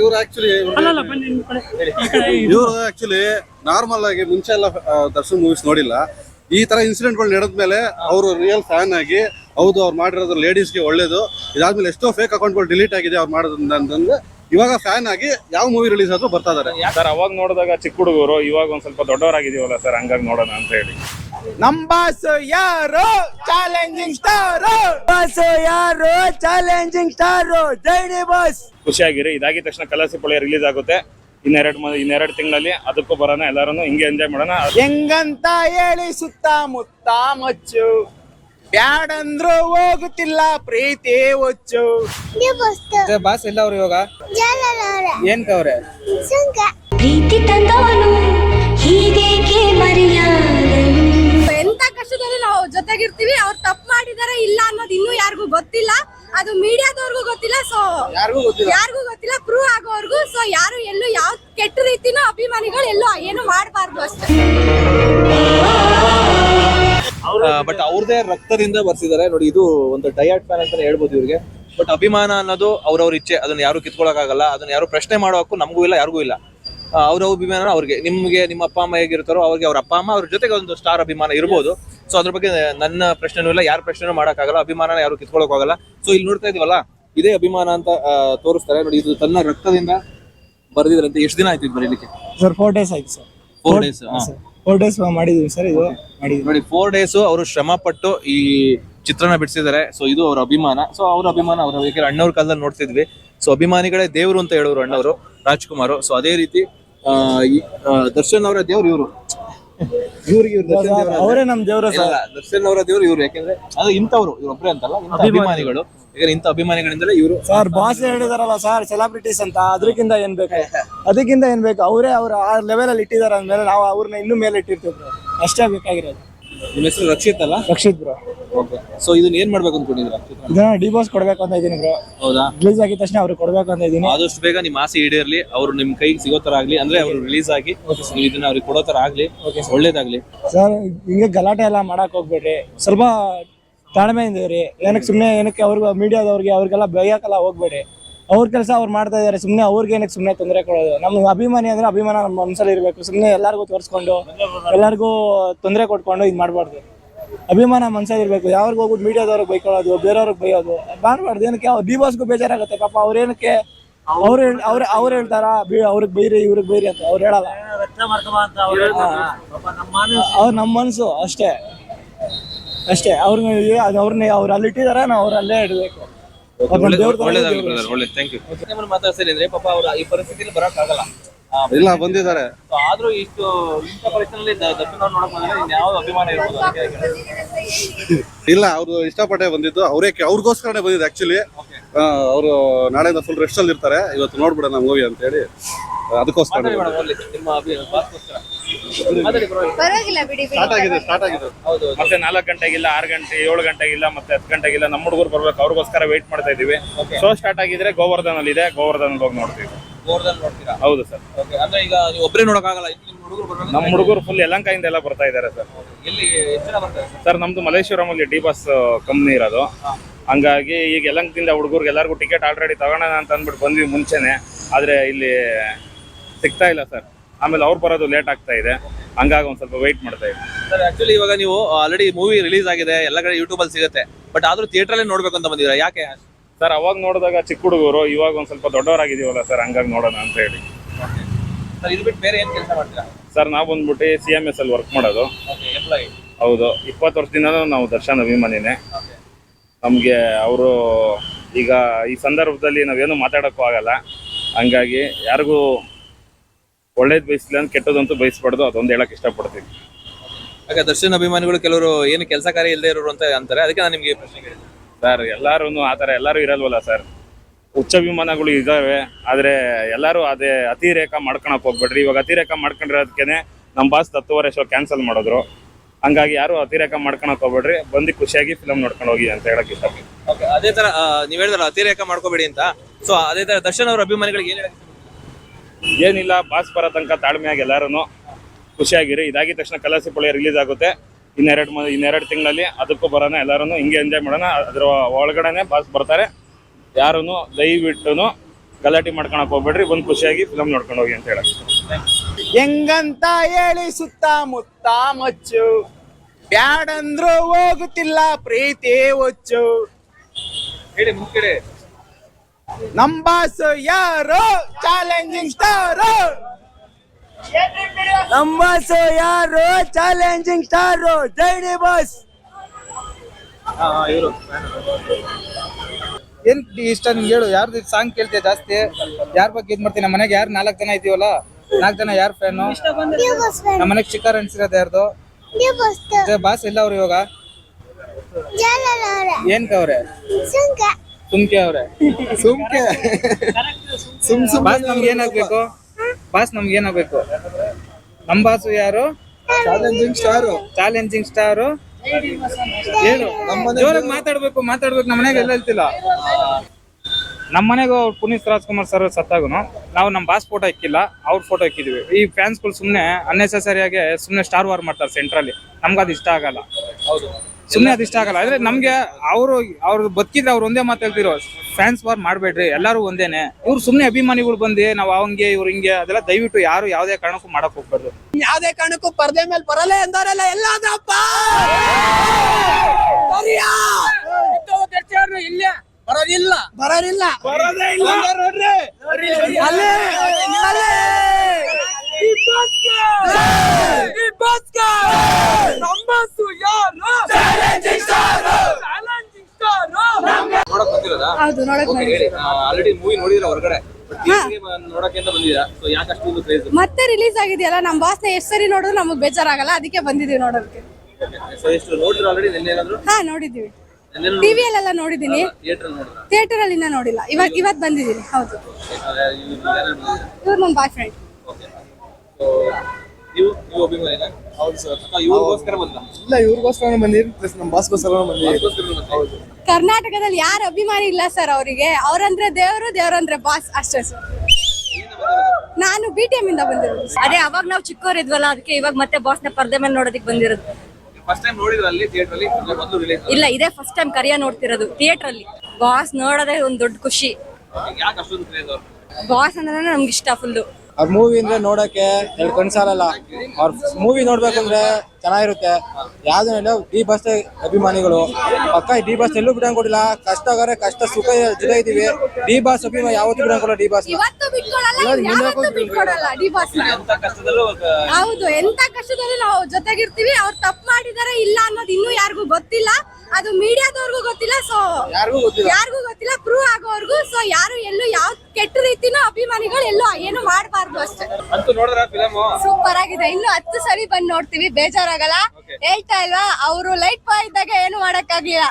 ಇವ್ರು ಆಕ್ಚುಲಿ ಇವರು. Actually normal ಆಗಿ ಮುಂಚೆ ಎಲ್ಲ ದರ್ಶನ್ ಮೂವೀಸ್ ನೋಡಿಲ್ಲ. ಈ ತರ ಇನ್ಸಿಡೆಂಟ್ ಇನ್ಸಿಡೆಂಟ್ಗಳು ನಡೆದ್ಮೇಲೆ ಅವರು ರಿಯಲ್ ಫ್ಯಾನ್ ಆಗಿ ಹೌದು ಅವ್ರು ಮಾಡಿರೋದು ಲೇಡೀಸ್ಗೆ ಒಳ್ಳೇದು. ಇದಾದ್ಮೇಲೆ ಎಷ್ಟೋ ಫೇಕ್ ಅಕೌಂಟ್ಗಳು ಡಿಲೀಟ್ ಆಗಿದೆ ಅವ್ರು ಮಾಡೋದ್ರಿಂದ ಅಂತಂದ್ರೆ ಇವಾಗ ಫ್ಯಾನ್ ಆಗಿ ಯಾವ ಮೂವಿ ರಿಲೀಸ್ ಆದ್ರೂ ಬರ್ತಾ ಇದಾರೆ. ಸರ್ ಅವಾಗ ನೋಡಿದಾಗ ಚಿಕ್ಕ ಹುಡುಗರು ಇವಾಗ ಒಂದ್ ಸ್ವಲ್ಪ ದೊಡ್ಡವರಾಗಿದೀವಲ್ಲ ಸರ್ ಹಂಗಾಗಿ ನೋಡೋಣ ಅಂತ ಹೇಳಿ. ನಮ್ ಬಾಸ್ ಯಾರು? ಚಾಲೆಂಜಿಂಗ್ ಸ್ಟಾರ್ ಬಾಸ್ ಯಾರು? ಚಾಲೆಂಜಿಂಗ್ ಸ್ಟಾರ್ ಜೈನಿ ಬಾಸ್. ಖುಷಿಯಾಗಿರಿ. ಇದಾಗಿದ ತಕ್ಷಣ ಕಲಸಿ ಪೊಳೆ ರಿಲೀಸ್ ಆಗುತ್ತೆ. ಇನ್ನೆರಡು ಇನ್ನೆರಡು ತಿಂಗಳಲ್ಲಿ ಅದಕ್ಕೂ ಬರೋಣ ಎಲ್ಲರೂ ಹಿಂಗೆ ಎಂಜಾಯ್ ಮಾಡೋಣ. ಹೆಂಗಂತ ಹೇಳಿ ಸುತ್ತಮುತ್ತ ಮಚ್ಚು. ಬ್ಯಾಡಂದ್ರು ಹೋಗುತ್ತಿಲ್ಲ ಪ್ರೀತಿ ಹುಚ್ಚು. ಬಾಸ್ ಎಲ್ಲ ಅವ್ರು ಇವಾಗ? ಏನ್ ಕವ್ರೆ ಪ್ರೀತಿ ತಂದವನು ಹೀಗೇಕೆ ಮರೆಯಾದನು? ಎಂತ ಕಷ್ಟದಲ್ಲಿ ನಾವು ಜೊತೆಗಿರ್ತೀವಿ ಅವ್ರು ತಪ್ಪು ಮಾಡಿದಾರೆ ಇಲ್ಲ ಅನ್ನೋದು ಇನ್ನೂ ಯಾರಿಗೂ ಗೊತ್ತಿಲ್ಲ. ಅದು ಮೀಡಿಯಾದವ್ರಿಗೂ ಗೊತ್ತಿಲ್ಲ ಸೊ ಯಾರಿಗೂ ಗೊತ್ತಿಲ್ಲ. ಯಾರಿಗೂ ಗೊತ್ತಿಲ್ಲ ಪ್ರೂವ್ ಆಗೋವರೆಗೂ ಸೊ ಯಾರು ಎಲ್ಲೂ ಯಾವ ಕೆಟ್ಟ ರೀತಿನೂ ಅಭಿಮಾನಿಗಳು ಎಲ್ಲೂ ಏನು ಮಾಡಬಾರ್ದು ಅಷ್ಟೇ. ಬಟ್ ಅವ್ರದೇ ರಕ್ತದಿಂದ ಬರ್ಸಿದ್ದಾರೆ. ನೋಡಿ ಇದು ಒಂದು ಡಯಾಟ್ ಫ್ಯಾನ್ ಅಂತಾನೆ ಹೇಳ್ಬೋದು ಇವ್ರಿಗೆ. ಬಟ್ ಅಭಿಮಾನ ಅನ್ನೋದು ಅವ್ರವ್ರ ಇಚ್ಛೆ. ಅದನ್ನ ಯಾರು ಕಿತ್ಕೊಳಕಾಗಲ್ಲ ಅದನ್ನ ಯಾರು ಪ್ರಶ್ನೆ ಮಾಡೋ ಹಕ್ಕು ನಮಗೂ ಇಲ್ಲ ಯಾರಿಗೂ ಇಲ್ಲ. ಅವ್ರ ಅಭಿಮಾನ ಅವ್ರಿಗೆ. ನಿಮ್ಗೆ ನಿಮ್ಮ ಅಪ್ಪ ಅಮ್ಮ ಹೇಗಿರ್ತಾರೋ ಅವ್ರಿಗೆ ಅವ್ರ ಅಪ್ಪ ಅಮ್ಮ ಅವ್ರ ಜೊತೆಗೆ ಒಂದು ಸ್ಟಾರ್ ಅಭಿಮಾನ ಇರ್ಬೋದು. ಸೊ ಅದ್ರ ಬಗ್ಗೆ ನನ್ನ ಪ್ರಶ್ನೆನೂ ಇಲ್ಲ. ಯಾರ ಪ್ರಶ್ನೆನೂ ಮಾಡೋಕ್ಕಾಗಲ್ಲ. ಅಭಿಮಾನ ಯಾರು ಕಿತ್ಕೊಳಕ್ಕಾಗಲ್ಲ. ಸೊ ಇಲ್ಲಿ ನೋಡ್ತಾ ಇದೀವಲ್ಲ ಇದೇ ಅಭಿಮಾನ ಅಂತ ತೋರಿಸ್ತಾರೆ. ನೋಡಿ ಇದು ತನ್ನ ರಕ್ತದಿಂದ ಬರ್ದಿದ್ರಂತೆ. ಎಷ್ಟು ದಿನ ಆಯ್ತು ಇದು ಬರೀಲಿಕ್ಕೆ? ಸರ್ ಫೋರ್ ಡೇಸ್ ಆಯ್ತು sir four days four days ಮಾಡಿದೀವಿ ಸರ್ ಇದು. ಮಾಡಿದ್ವಿ. ನೋಡಿ ಫೋರ್ ಡೇಸ್ ಅವರು ಶ್ರಮ ಪಟ್ಟು ಈ ಚಿತ್ರನ ಬಿಡಿಸಿದ್ದಾರೆ. ಸೊ ಇದು ಅವ್ರ ಅಭಿಮಾನ. ಸೊ ಅವ್ರ ಅಭಿಮಾನ ಅವ್ರ ಯಾಕಂದ್ರೆ ಅಣ್ಣವ್ರ ಕಾಲದಲ್ಲಿ ನೋಡ್ತಿದ್ವಿ. ಸೊ ಅಭಿಮಾನಿಗಳೇ ದೇವ್ರು ಅಂತ ಹೇಳೋರು ಅಣ್ಣವರು ರಾಜ್ಕುಮಾರ್. ಸೊ ಅದೇ ರೀತಿ ಆ, ಈ, ಆ, ದರ್ಶನ್ ಅವರ ದೇವ್ರು ಇವರು. ಇವ್ರಿಗೆ ಇವ್ರು ದರ್ಶನ್ ದೇವ್ರ ಅವರೇ ನಮ್ ದೇವ್ರ ಸರ್ ಇಲ್ಲ, ದರ್ಶನ್ ಅವರ ದೇವ್ರು ಇವ್ರು. ಯಾಕೆಂದ್ರೆ ಅದು ಇಂಥವ್ರು ಇವ್ರೊಬ್ರೆ ಒಬ್ರೇ ಅಂತಲ್ಲ ಇಂಥ ಅಭಿಮಾನಿಗಳು. ಯಾಕಂದ್ರೆ ಇಂಥ ಅಭಿಮಾನಿಗಳಿಂದಲೇ ಇವರು ಸರ್ ಬಾಸ್ ಹೇಳಿದಾರಲ್ಲ ಸರ್ ಸೆಲೆಬ್ರಿಟೀಸ್ ಅಂತ ಅದಕ್ಕಿಂತ ಏನ್ ಬೇಕು? ಅದಕ್ಕಿಂತ ಏನ್ ಬೇಕು? ಅವರೇ ಅವ್ರ ಆ ಲೆವೆಲ್ ಅಲ್ಲಿ ಇಟ್ಟಿದಾರೆ ಅಂದ್ಮೇಲೆ ನಾವು ಅವ್ರನ್ನ ಇನ್ನೂ ಮೇಲೆ ಇಟ್ಟಿರ್ತೀವಿ bro. ಅಷ್ಟೇ ಬೇಕಾಗಿರೋದು. ನಿಮ್ಮ ಹೆಸರು ರಕ್ಷಿತ್ ಅಲ್ಲ? ರಕ್ಷಿತ್ ಬ್ರೋ ಸೊ ಇದನ್ನ ಏನ್ ಮಾಡ್ಬೇಕು ಅನ್ಕೊಂಡಿದ್ರ ಇದನ್ನ ಡಿವೋರ್ಸ್ ಕೊಡ್ಬೇಕು ಅಂತ ಇದೀನಿ ಬ್ರೋ ಹೌದಾ? ರಿಲೀಸ್ ಆಗಿದ ತಕ್ಷಣ ಅವ್ರಿಗೆ ಕೊಡ್ಬೇಕು ಅಂತ ಇದೀನಿ ಆದಷ್ಟು ಬೇಗ ನಿಮ್ಮ ಆಸೆ ಈಡೇರ್ಲಿ. ಅವ್ರು ನಿಮ್ ಕೈಗೆ ಸಿಗೋ ತರ ಆಗ್ಲಿ ಅಂದ್ರೆ ಅವ್ರು ರಿಲೀಸ್ ಆಗಿ ನೀವು ಇದನ್ನ ಅವ್ರಿಗೆ ಕೊಡೋ ತರ ಆಗ್ಲಿ ಒಳ್ಳೇದಾಗ್ಲಿ. ಸರ್ ಹಿಂಗೆ ಗಲಾಟೆ ಎಲ್ಲ ಮಾಡಕ್ ಹೋಗ್ಬೇಡ್ರಿ. ಸ್ವಲ್ಪ ತಾಳ್ಮೆಯಿಂದ ಇರಿ. ಏನಕ್ಕೆ ಸುಮ್ಮನೆ ಏನಕ್ಕೆ ಅವ್ರಿಗೆ ಮೀಡಿಯಾದವ್ರಿಗೆ ಅವ್ರಿಗೆಲ್ಲ ಬೈಯಕ್ಕೆಲ್ಲ ಹೋಗ್ಬೇಡಿ. ಅವ್ರ ಕೆಲಸ ಅವ್ರು ಮಾಡ್ತಾ ಇದ್ದಾರೆ ಸುಮ್ಮನೆ ಅವ್ರಿಗೆ ಏನಕ್ಕೆ ಸುಮ್ಮನೆ ತೊಂದರೆ ಕೊಡೋದು. ನಮ್ಮ ಅಭಿಮಾನಿ ಅಂದ್ರೆ ಅಭಿಮಾನ ನಮ್ಮ ಮನಸ್ಸಲ್ಲಿ ಇರಬೇಕು. ಸುಮ್ಮನೆ ಎಲ್ಲರಿಗೂ ತೋರಿಸ್ಕೊಂಡು ಎಲ್ಲರಿಗೂ ತೊಂದರೆ ಕೊಟ್ಕೊಂಡು ಇದು ಮಾಡಬಾರ್ದು. ಅಭಿಮಾನ ಮನಸ್ಸಲ್ಲಿ ಇರಬೇಕು. ಯಾವ್ರಿಗೆ ಹೋಗ್ಬಿಟ್ಟು ಮೀಡಿಯಾದವ್ರಿಗೆ ಬೈಕೊಳ್ಳೋದು ಬೇರೆಯವ್ರಿಗೆ ಬೈಯೋದು ಮಾಡಬಾರ್ದು. ಏನಕ್ಕೆ ಅವ್ರು ಡಿ ಬಾಸ್ಗೂ ಬೇಜಾರಾಗುತ್ತೆ. ಪಾಪ ಅವ್ರೇನಕ್ಕೆ ಅವ್ರು ಅವ್ರ ಅವ್ರು ಅವ್ರು ಹೇಳ್ತಾರ ಅವ್ರಿಗೆ ಬೈರಿ ಇವ್ರಿಗೆ ಬೈರಿ ಅಂತ ಅವ್ರು ಹೇಳಲ್ಲ. ಅವ್ರು ನಮ್ಮ ಮನಸ್ಸು ಅಷ್ಟೇ. ಅಷ್ಟೇ ಅವ್ರನ್ನ ಅದು ಅವ್ರನ್ನ ಅವ್ರು ಅಲ್ಲಿ ಇಟ್ಟಿದಾರೆ ನಾವು ಅವ್ರು ಅಲ್ಲೇ ಇಡಬೇಕು. ಒಳ್ಳೇದಾಗ್ಲಿ brother, ಒಳ್ಳೇದು ಥ್ಯಾಂಕ್ ಯು ಅಂದ್ರೆ ಪಾಪ ಅವ್ರ ಈ ಪರಿಸ್ಥಿತಿಯಲ್ಲಿ ಬರಕ್ ಆಗಲ್ಲ. ಇಲ್ಲ ಬಂದಿದ್ದಾರೆ. ಆದ್ರೂ ಇಷ್ಟು ಇಂಥ ಪರಿಸ್ಥಿತಿಯಲ್ಲಿ ದರ್ಶನ್ ಅವ್ರು ನೋಡಕ್ ಬಂದ್ರೆ ಇನ್ಯಾವ ಅಭಿಮಾನ ಇರ್ಬೋದು ಕೇಳಿದ್ದು. ಇಲ್ಲ ಅವರು ಇಷ್ಟಪಟ್ಟೆ ಬಂದಿದ್ದು. ಅವರೇ ಅವ್ರಿಗೋಸ್ಕರನೇ ಬಂದಿದ್ದು ಆಕ್ಚುಲಿ ಅವರು ನಾಳೆಯಿಂದ ಫುಲ್ ರೆಸ್ಟ್ ಅಲ್ಲಿ ಇರ್ತಾರೆ ಇವತ್ತು ನೋಡ್ಬಿಡೋಣ ಮೂವಿ ಅಂತ ಹೇಳಿ ಅದಕ್ಕೋಸ್ಕರ ಒಳ್ಳೆ ನಿಮ್ಮ ಅಭಿ ಬಾಸ್ಗೋಸ್ಕರ ಮಾತಾಡಿ bro. ಪರವಾಗಿಲ್ಲ ಬಿಡಿ ಸ್ಟಾರ್ಟ್ ಆಗಿದೆ ಸ್ಟಾರ್ಟ್ ಆಗಿದೆ. ಹೌದು ಮತ್ತೆ ನಾಲ್ಕು ಗಂಟೆಗಿಲ್ಲ ಆರು ಗಂಟೆ ಏಳು ಗಂಟೆಗಿಲ್ಲ ಮತ್ತೆ ಹತ್ತು ಗಂಟೆಗಿಲ್ಲ ನಮ್ಮ ಹುಡುಗರು ಬರ್ಬೇಕು ಅವ್ರಿಗೋಸ್ಕರ ವೇಟ್ ಮಾಡ್ತಾ ಇದೀವಿ. ಶೋ ಸ್ಟಾರ್ಟ್ ಆಗಿದ್ರೆ ಗೋವರ್ಧನ್ ಅಲ್ಲಿ ಇದೆ ಗೋವರ್ಧನ್ ಹೋಗಿ ನೋಡ್ತೀವಿ. ನೋಡ್ತೀರಾ? ಹೌದು ಸರ್. ಓಕೆ ಅಂದ್ರೆ ಈಗ ನೀವು ಒಬ್ಬರೇ ನೋಡಕ್ಕಾಗಲ್ಲ ನಿಮ್ಮ ಹುಡುಗರು ಬರ್ಬೇಕು ನಮ್ಮ ಹುಡುಗರು ಫುಲ್ ಯಲಂಕಾಯಿಂದ ಎಲ್ಲ ಬರ್ತಾ ಇದ್ದಾರೆ ಸರ್. ಸರ್? ನಮ್ದು ಮಲೇಶ್ವರಂ ಅಲ್ಲಿ ಡಿ ಬಸ್ ಕಂಪ್ನಿ ಇರೋದು. ಹಂಗಾಗಿ ಈಗ ಯಲಂಕದಿಂದ ಹುಡುಗರ್ಗೆ ಎಲ್ಲರಿಗೂ ಟಿಕೆಟ್ ಆಲ್ರೆಡಿ ತಗೋಣ ಅಂತ ಅಂದ್ಬಿಟ್ಟು ಬಂದ್ವಿ ಮುಂಚೆನೆ. ಆದ್ರೆ ಇಲ್ಲಿ ಸಿಗ್ತಾ ಇಲ್ಲ ಸರ್. ಆಮೇಲೆ ಅವ್ರು ಬರೋದು ಲೇಟ್ ಆಗ್ತಾ ಇದೆ. ಹಂಗಾಗಿ ಒಂದ್ ಸ್ವಲ್ಪ ವೆಯ್ಟ್ ಮಾಡ್ತಾ ಇದೆ ಸರ್ ಆಕ್ಚುಲಿ ಇವಾಗ ನೀವು ಆಲ್ರೆಡಿ ಮೂವಿ ರಿಲೀಸ್ ಆಗಿದೆ ಎಲ್ಲ ಕಡೆ ಯೂಟ್ಯೂಬ್ ಅಲ್ಲಿ ಸಿಗುತ್ತೆ. ಬಟ್ ಆದ್ರೂ ಥಿಯೇಟರ್ ಅಲ್ಲಿ ನೋಡ್ಬೇಕು ಅಂತ ಬಂದಿದ್ದೀರಾ? ಯಾಕೆ? ಸರ್ ಅವಾಗ ನೋಡಿದಾಗ ಚಿಕ್ಕ ಹುಡುಗರು ಇವಾಗ ಒಂದ್ ಸ್ವಲ್ಪ ದೊಡ್ಡವರಾಗಿದೀವಲ್ಲ ಸರ್ ಹಂಗಾಗಿ ನೋಡೋಣ ಅಂತ ಹೇಳಿ. ಸರ್ ಇದು ಬಿಟ್ಟು ಬೇರೆ ಏನು ಕೆಲಸ ಮಾಡ್ತೀರಾ? ಸರ್ ನಾವು ಬಂದ್ಬಿಟ್ಟು ಸಿ ಎಂ ಎಸ್ ಅಲ್ಲಿ ವರ್ಕ್ ಮಾಡೋದು. ಎಂಪ್ಲಾಯಿ ಹೌದು. ಇಪ್ಪತ್ತು ವರ್ಷದಿಂದ ನಾವು ದರ್ಶನ್ ಅಭಿಮಾನಿನೇ. ನಮಗೆ ಅವರು ಈಗ ಈ ಸಂದರ್ಭದಲ್ಲಿ ನಾವೇನು ಮಾತಾಡೋಕ್ಕೂ ಆಗಲ್ಲ. ಹಂಗಾಗಿ ಯಾರಿಗೂ ಒಳ್ಳೇದು ಬಯಸಿಲ್ಲ ಅಂತ ಕೆಟ್ಟದಂತೂ ಬಯಸ್ಬಾರ್ದು ಅದೊಂದು ಹೇಳಕ್ ಇಷ್ಟಪಡ್ತೀನಿ. ಹಾಗೆ ದರ್ಶನ್ ಅಭಿಮಾನಿಗಳು ಕೆಲವರು ಏನು ಕೆಲಸ ಕಾರ್ಯ ಇಲ್ಲದೆ ಇರೋರು ಅಂತ ಅಂತಾರೆ ಅದಕ್ಕೆ ನಾನು ನಿಮಗೆ ಪ್ರಶ್ನೆ ಕೇಳಿದೆ ಸರ್ ಎಲ್ಲರೂ ಆ ಥರ ಎಲ್ಲರೂ ಇರಲ್ವಲ್ಲ ಸರ್ ಉಚ್ಚಾಭಿಮಾನಗಳು ಇದ್ದಾವೆ ಆದರೆ ಎಲ್ಲರೂ ಅದೇ ಅತಿರೇಕ ಮಾಡ್ಕೊಳಕ್ ಹೋಗ್ಬೇಡ್ರಿ. ಇವಾಗ ಅತಿರೇಕ ಮಾಡ್ಕೊಂಡಿರೋದಕ್ಕೆ ನಮ್ಮ ಬಾಸ್ ಹತ್ತುವರೆ ಶೋ ಕ್ಯಾನ್ಸಲ್ ಮಾಡಿದ್ರು. ಹಂಗಾಗಿ ಯಾರು ಅತಿರೇಕ ಮಾಡ್ಕೊಳಕ್ ಹೋಗ್ಬೇಡ್ರಿ. ಬಂದು ಖುಷಿಯಾಗಿ ಫಿಲಮ್ ನೋಡ್ಕೊಂಡು ಹೋಗಿ ಅಂತ ಹೇಳಕ್ ಇಷ್ಟಪಡ್ತೀನಿ. ಓಕೆ ಅದೇ ತರ ನೀವು ಹೇಳಿದ್ರಲ್ಲ ಅತಿರೇಕ ಮಾಡ್ಕೋಬೇಡಿ ಅಂತ. ಸೊ ಅದೇ ತರ ದರ್ಶನ್ ಅವ್ರ ಅಭಿಮಾನಿಗಳಿಗೆ ಏನ್? ಏನಿಲ್ಲ ಬಾಸ್ ಬರೋ ತನಕ ತಾಳ್ಮೆಯಾಗಿ ಎಲ್ಲರೂ ಖುಷಿಯಾಗಿರಿ. ಇದಾಗಿದ ತಕ್ಷಣ ಕಲಸಿ ಪೊಳೆ ರಿಲೀಸ್ ಆಗುತ್ತೆ. ಇನ್ನೆರಡು ಮ ಇನ್ನೆರಡು ತಿಂಗಳಲ್ಲಿ ಅದಕ್ಕೂ ಬರೋಣ ಎಲ್ಲರೂ ಹಿಂಗೆ ಎಂಜಾಯ್ ಮಾಡೋಣ. ಅದರ ಒಳಗಡೆನೆ ಬಾಸ್ ಬರ್ತಾರೆ. ಯಾರೂ ದಯವಿಟ್ಟು ಗಲಾಟೆ ಮಾಡ್ಕೊಳಕ್ ಹೋಗ್ಬೇಡ್ರಿ. ಬಂದು ಖುಷಿಯಾಗಿ ಫಿಲಮ್ ನೋಡ್ಕೊಂಡು ಹೋಗಿ ಅಂತ ಹೇಳಿ ಹೆಂಗಂತ ಹೇಳಿ ಸುತ್ತಮುತ್ತ ಮಚ್ಚು. ಬ್ಯಾಡಂದ್ರು ಹೋಗುತ್ತಿಲ್ಲ ಪ್ರೀತಿ ಒಚ್ಚು ಹೇಳಿ ಮುಂದ್ಗಡೆ. ನಮ್ ಬಾಸ್ ಯಾರು ಚಾಲೆಂಜಿಂಗ್ ಸ್ಟಾರ್. ನಮ್ಮ ಬಾಸ್ ಯಾರು? ಚಾಲೆಂಜಿಂಗ್ ಸ್ಟಾರ್ ಜೈಡಿ ಬಾಸ್. ಇವರು. ಏನ್ ಇಷ್ಟ ನಿಂಗೆ ಹೇಳು. ಯಾರ್ದು ಸಾಂಗ್ ಕೇಳ್ತೀಯ ಜಾಸ್ತಿ? ಯಾರ ಬಗ್ಗೆ ಇದ್ ಮಾಡ್ತೀನಿ ನಮ್ಮ ಮನೆಗೆ ಯಾರು ನಾಲ್ಕು ಜನ ಇದೀವಲ್ಲ ನಾಲ್ಕು ಜನ ಯಾರು ಫ್ಯಾನು ನಮ್ಮ ಮನೆಗೆ ಚಿಕ್ಕರ್ ಅನ್ಸಿರೋದು ಯಾರ್ದು? ಬಾಸ್ ಇಲ್ಲ ಅವ್ರು ಇವಾಗ? ಏನ್ ಅವ್ರೆ. ಸುಮ್ಕೆ ಅವ್ರೆ. ಸುಮ್ಕೆ. ಸುಮ್ ಸುಮ್ ಬಾಸ್ ನಮ್ಗೆ ಏನಾಗ್ಬೇಕು? ಬಾಸ್ ನಮ್ಗೆ ಏನಾಗ್ಬೇಕು? ನಮ್ ಬಾಸು ಯಾರು? ಚಾಲೆಂಜಿಂಗ್ ಸ್ಟಾರ್ ಚಾಲೆಂಜಿಂಗ್ ಸ್ಟಾರ್ ಏನು ಜೋರಾಗಿ ಮಾತಾಡ್ಬೇಕು ಮಾತಾಡ್ಬೇಕು. ನಮ್ಮ ಮನೆಗೆ ಎಲ್ಲ ಹೇಳ್ತಿಲ್ಲ. ನಮ್ಮ ಮನೆಗೂ ಪುನೀತ್ ರಾಜ್ಕುಮಾರ್ ಸರ್ ಸತ್ತಾಗೂ ನಾವು ನಮ್ಮ ಬಾಸ್ ಫೋಟೋ ಇಕ್ಕಿಲ್ಲ ಅವ್ರ ಫೋಟೋ ಇಕ್ಕಿದ್ವಿ ಈ ಫ್ಯಾನ್ಸ್ಗಳು ಸುಮ್ಮನೆ ಅನ್ನೆಸೆಸರಿಯಾಗಿ ಸುಮ್ಮನೆ ಸ್ಟಾರ್ ವಾರ್ ಮಾಡ್ತಾರೆ ಸೆಂಟ್ರಲ್ಲಿ ನಮ್ಗೆ ಅದು ಇಷ್ಟ ಆಗಲ್ಲ. ಸುಮ್ಮನೆ ಅದು ಇಷ್ಟ ಆಗಲ್ಲ. ಆದ್ರೆ ನಮ್ಗೆ ಅವರು ಅವ್ರು ಬದುಕಿದ್ರೆ ಅವ್ರು ಒಂದೇ ಮಾತು ಹೇಳ್ತಿರೋ ಫ್ಯಾನ್ಸ್ ವಾರ್ ಮಾಡ್ಬೇಡ್ರಿ ಎಲ್ಲರೂ ಒಂದೇನೆ. ಇವ್ರು ಸುಮ್ಮನೆ ಅಭಿಮಾನಿಗಳು ಬಂದು ನಾವು ಅವಂಗೆ ಇವ್ರು ಹಿಂಗೆ ಅದೆಲ್ಲ ದಯವಿಟ್ಟು ಯಾರು ಯಾವುದೇ ಕಾರಣಕ್ಕೂ ಮಾಡಕ್ ಹೋಗ್ಬಾರ್ದು. ಯಾವ್ದೇ ಕಾರಣಕ್ಕೂ ಪರದೆ ಮೇಲೆ ಬರಲ್ಲ ಎಂದವರೆಲ್ಲ ಎಲ್ಲಾದ್ರಪ್ಪ! ಇಲ್ಲೇ ಬರೋದಿಲ್ಲ. ಬರೋದಿಲ್ಲ. ಬರೋದೇ ಇಲ್ಲ. ಅಲ್ಲೇ. ಅಲ್ಲೇ ಈ ಬಸ್ಗೆ! ಈ ಬಸ್ಗೆ! ನಮ್ಮಸ್ಸು ಯಾರು? Challenging star! ನೋಡಕ್ ಬಂದಿರೋದಾ ಹೌದು ನೋಡಕ್ ಆಲ್ರೆಡಿ ಮೂವಿ ನೋಡಿದ್ರೆ ಹೊರಗಡೆ. ನೋಡಕ್ಕೆ ಅಂತ ಬಂದಿದ್ದೀರಾ? ಸೊ ಯಾಕೆ ಅಷ್ಟು ಕ್ರೇಜ್ ಮತ್ತೆ ರಿಲೀಸ್ ಆಗಿದೆಯಲ್ಲ ನಮ್ಮ ಬಾಸ್ನ ಎಷ್ಟು ಸರಿ ನೋಡಿದ್ರು ನಮಗ್ ಬೇಜಾರಾಗಲ್ಲ ಅದಕ್ಕೆ ಬಂದಿದೀವಿ ನೋಡೋದಕ್ಕೆ. ಸೊ ಎಷ್ಟು ನೋಡಿದ್ರ ಆಲ್ರೆಡಿ ನಿನ್ನೆ ಏನಾದ್ರು? ಹಾ ನೋಡಿದೀವಿ ನಿನ್ನೆ ಟಿವಿಯಲ್ಲೆಲ್ಲ ನೋಡಿದೀನಿ ಥಿಯೇಟರ್ ನೋಡಿದ್ರ ಥಿಯೇಟರ್ ಅಲ್ಲಿ ಇನ್ನ ನೋಡಿಲ್ಲ. ಇವಾಗ ಇವತ್ ಬಂದಿದೀನಿ ಹೌದು. ಇವ್ರು ನನ್ನ ಬಾಯ್ ಫ್ರೆಂಡ್ ಓಕೆ ಸೊ ನೀವು ನೀವು ಅಭಿಮಾನಿನ? ಹೌದು ಸರ್. ಇವ್ರಿಗೋಸ್ಕರ ಬಂದ? ಇಲ್ಲ ಇವ್ರಿಗೋಸ್ಕರ ಬಂದಿರಿ. ಪ್ಲಸ್ ನಮ್ಮ ಬಾಸ್ಗೋಸ್ಕರ ಬಂದಿರಿ. ಹೌದು. ಕರ್ನಾಟಕದಲ್ಲಿ ಯಾರು ಅಭಿಮಾನಿ ಇಲ್ಲ ಸರ್ ಅವರಿಗೆ? ಅವ್ರಂದ್ರೆ ದೇವರು ದೇವರಂದ್ರೆ ಬಾಸ್ ಅಷ್ಟೇ ಸರ್. ನಾನು ಬಿ ಟಿ ಎಂ ಇಂದ ಬಂದಿರೋದು ಅದೇ ಅವಾಗ ನಾವು ಚಿಕ್ಕವರಿದ್ವಲ್ಲ ಅದಕ್ಕೆ ಇವಾಗ ಮತ್ತೆ ಬಾಸ್ನ ಪರ್ದೆ ಮೇಲೆ ನೋಡೋದಕ್ಕೆ ಬಂದಿರೋದು. ಫಸ್ಟ್ ಟೈಮ್ ನೋಡಿದ್ರ ಅಲ್ಲಿ ಥಿಯೇಟರ್ ಅಲ್ಲಿ ಮೊದಲು ರಿಲೀಸ್ ಇಲ್ಲ ಇದೇ ಫಸ್ಟ್ ಟೈಮ್ ಕರಿಯ ನೋಡ್ತಿರೋದು ಥಿಯೇಟರ್ ಅಲ್ಲಿ. ಬಾಸ್ ನೋಡೋದೇ ಒಂದ್ ದೊಡ್ಡ ಖುಷಿ. ಯಾಕೆ ಅಷ್ಟೊಂದು ಕ್ರೇಜ್ ಬಾಸ್ ಅಂದ್ರೆ ನಮ್ಗೆ ಇಷ್ಟ ಫುಲ್ಲು ಅವ್ರ ಮೂವಿ ಅಂದ್ರೆ ನೋಡಕ್ಕೆ ಎರಡು ಕನ್ಸಾಲಲ್ಲ ಅವ್ರ ಮೂವಿ ನೋಡ್ಬೇಕಂದ್ರೆ ಚೆನ್ನಾಗಿರುತ್ತೆ. ಯಾವ್ದು ಡಿ ಬಸ್ ಅಭಿಮಾನಿಗಳು. ಪಕ್ಕ ಡಿ ಬಸ್ ಎಲ್ಲೂ ಬಿಡಂಗ್ ಕೊಡಿಲ್ಲ ಕಷ್ಟ ಆಗಾರೆ ಕಷ್ಟ ಸುಖ ಜೊತೆ ಇದೀವಿ ಡಿ ಬಸ್ ಅಭಿಮಾನ ಯಾವತ್ತು ಬಿಡಂಗ್ ಕೊಡಲ್ಲ ಡಿ ಬಾಸ್ ಇವತ್ತು ಬಿಟ್ಕೊಡಲ್ಲ ಯಾವತ್ತೂ ಬಿಟ್ಕೊಡಲ್ಲ ಡಿ ಬಾಸ್ ಹೌದು ಎಂತ ಕಷ್ಟದಲ್ಲಿ ನಾವು ಜೊತೆಗಿರ್ತೀವಿ. ಅವ್ರು ತಪ್ಪು ಮಾಡಿದಾರೆ ಇಲ್ಲ ಅನ್ನೋದು ಇನ್ನೂ ಯಾರಿಗೂ ಗೊತ್ತಿಲ್ಲ. ಅದು ಮೀಡಿಯಾದವ್ರಿಗೂ ಗೊತ್ತಿಲ್ಲ ಸೊ ಯಾರಿಗೂ ಗೊತ್ತಿಲ್ಲ. ಯಾರಿಗೂ ಗೊತ್ತಿಲ್ಲ ಪ್ರೂವ್ ಆಗೋವರೆಗೂ. ಸೊ ಯಾರು ಎಲ್ಲೂ ಯಾವ ಕೆಟ್ಟ ರೀತಿನೂ ಅಭಿಮಾನಿಗಳು ಎಲ್ಲೂ ಏನು ಮಾಡಬಾರ್ದು ಅಷ್ಟೇ. ಸೂಪರ್ ಆಗಿದೆ. ಇನ್ನು ಹತ್ತು ಸರಿ ಬಂದ್ ನೋಡ್ತೀವಿ. ಬೇಜಾರಾಗಲ್ಲ ಹೇಳ್ತಾ ಇಲ್ವಾ? ಅವರು ಲೈಟ್ ಬಾಯ್ ಇದ್ದಾಗ ಏನು ಮಾಡಕ್ಕಾಗ್ಲಿಲ್ಲ.